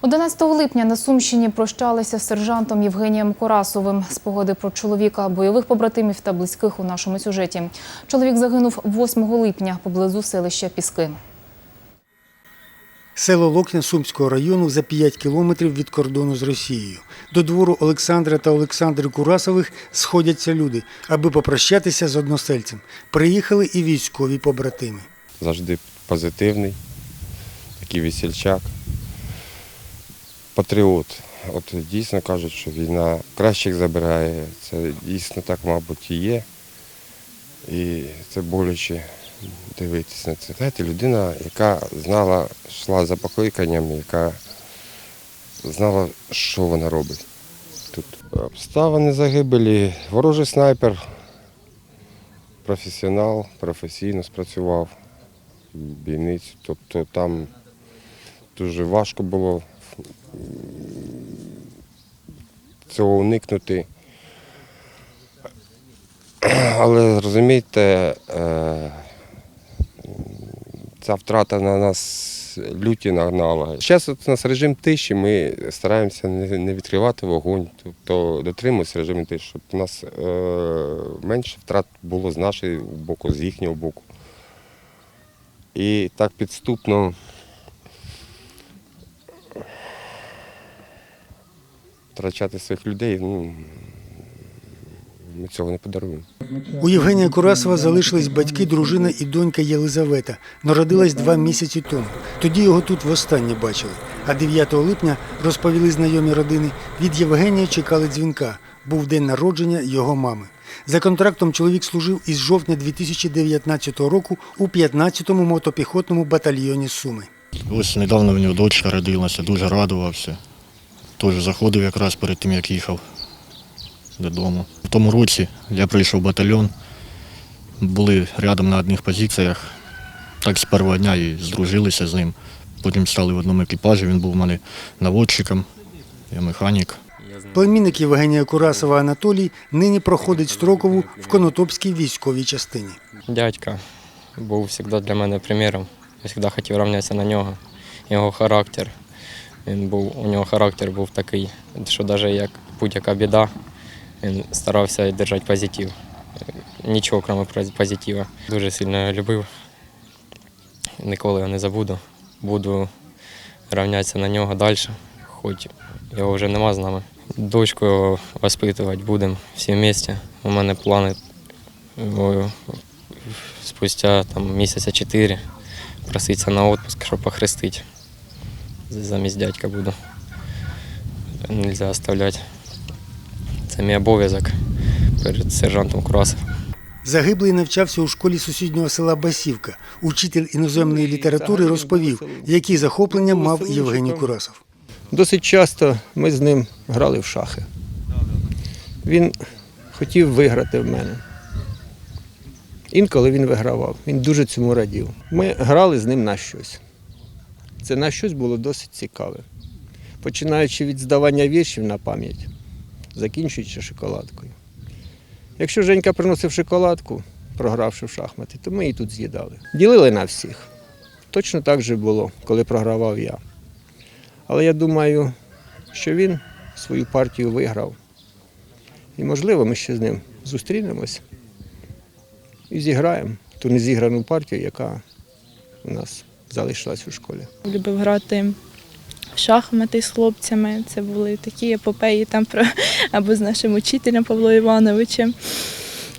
11 липня на Сумщині прощалися з сержантом Євгенієм Корасовим. Спогади про чоловіка, бойових побратимів та близьких у нашому сюжеті. Чоловік загинув 8 липня поблизу селища Піски. Село Локня Сумського району за 5 кілометрів від кордону з Росією. До двору Олександра та Олександри Курасових сходяться люди, аби попрощатися з односельцем. Приїхали і військові побратими. завжди позитивний, такий весільчак, патріот. От дійсно кажуть, що війна кращих забирає. Це дійсно так, мабуть, і є. І це боляче дивитися на це. Знаєте, людина, яка знала, йшла за покликанням, яка знала, що вона робить тут. Обставини загибелі, ворожий снайпер, професіонал, професійно спрацював бійницю. Тобто там дуже важко було цього уникнути. Але розумієте, е, ця втрата на нас люті нагнала. Зараз у нас режим тиші, ми стараємося не відкривати вогонь, тобто дотримуємося режиму тиші, щоб у нас е, менше втрат було з нашого боку, з їхнього боку. І так підступно втрачати своїх людей, ну, ми цього не подаруємо. У Євгенія Курасова залишились батьки, дружина і донька Єлизавета. Народилась два місяці тому. Тоді його тут востаннє бачили. А 9 липня розповіли знайомі родини. Від Євгенія чекали дзвінка. Був день народження його мами. За контрактом чоловік служив із жовтня 2019 року у 15-му мотопіхотному батальйоні Суми. Ось недавно в нього дочка родилася, дуже радувався. Теж заходив якраз перед тим, як їхав додому. В тому році я прийшов в батальйон, були рядом на одних позиціях. Так з першого дня і здружилися з ним. Потім стали в одному екіпажі, він був у мене наводчиком, я механік. Племінник Євгенія Курасова Анатолій нині проходить строкову в Конотопській військовій частині. Дядька був завжди для мене приміром. Я завжди хотів рівнятися на нього. Його характер. Він був, у нього характер був такий, що навіть як будь-яка біда, він старався держати позитив. Нічого, крім позитива. Дуже сильно його любив. Ніколи його не забуду. Буду рівнятися на нього далі, хоч його вже нема з нами. Дочку його воспитувати будемо всі вместе. У мене плани спустя там, місяця чотири проситися на відпуск, щоб похрестити. Замість дядька буду. Нельзя оставляти. Це мій обов'язок перед сержантом Курасовим. Загиблий навчався у школі сусіднього села Басівка. Учитель іноземної літератури розповів, які захоплення мав Євгеній Курасов. Досить часто ми з ним грали в шахи. Він хотів виграти в мене. Інколи він вигравав, він дуже цьому радів. Ми грали з ним на щось. Це на щось було досить цікаве. Починаючи від здавання віршів на пам'ять, закінчуючи шоколадкою. Якщо Женька приносив шоколадку, програвши в шахмати, то ми її тут з'їдали. Ділили на всіх. Точно так же було, коли програвав я. Але я думаю, що він свою партію виграв. І, можливо, ми ще з ним зустрінемось і зіграємо ту незіграну партію, яка у нас залишилась у школі. Любив грати в шахмати з хлопцями. Це були такі епопеї там про або з нашим учителем Павлом Івановичем.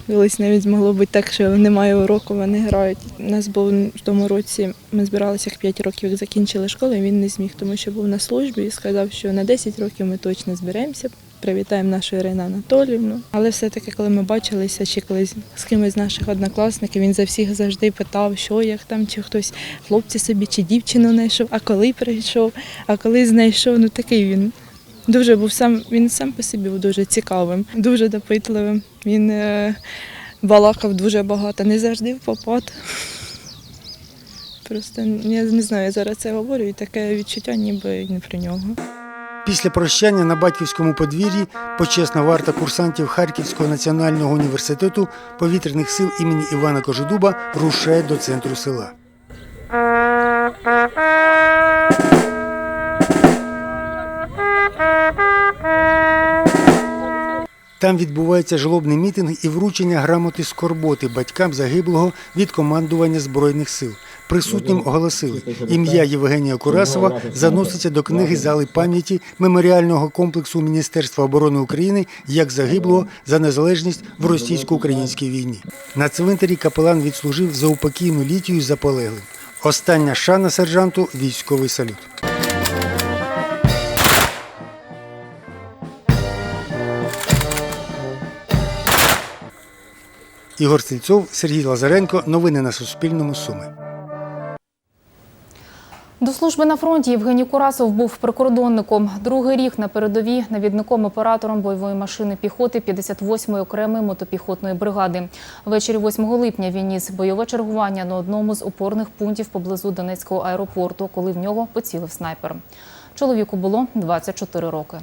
Колись навіть могло бути так, що немає уроку, вони грають. У нас був в тому році, ми збиралися як 5 років, як закінчили школу, і він не зміг, тому що був на службі і сказав, що на 10 років ми точно зберемося. Привітаємо нашу Ірину Анатоліївну. Але все-таки, коли ми бачилися, чи колись з кимось з наших однокласників, він за всіх завжди питав, що як там, чи хтось хлопці собі, чи дівчину знайшов, а коли прийшов, а коли знайшов. Ну такий він. Дуже був сам, він сам по собі був дуже цікавим, дуже допитливим. Він е, балакав дуже багато, не завжди в попад. Просто я не знаю, я зараз це говорю, і таке відчуття, ніби не про нього. Після прощання на батьківському подвір'ї почесна варта курсантів Харківського національного університету повітряних сил імені Івана Кожедуба рушає до центру села. Там відбувається жлобний мітинг і вручення грамоти скорботи батькам загиблого від командування Збройних сил. Присутнім оголосили, ім'я Євгенія Курасова заноситься до книги зали пам'яті меморіального комплексу Міністерства оборони України як загиблого за незалежність в російсько-українській війні. На цвинтарі капелан відслужив за упокійну літію за полеглим. Остання шана сержанту військовий салют. Ігор Стрільцов, Сергій Лазаренко. Новини на Суспільному. Суми. До служби на фронті Євгеній Курасов був прикордонником. Другий рік на передовій навідником-оператором бойової машини піхоти 58-ї окремої мотопіхотної бригади. Ввечері 8 липня він ніс бойове чергування на одному з опорних пунктів поблизу Донецького аеропорту, коли в нього поцілив снайпер. Чоловіку було 24 роки.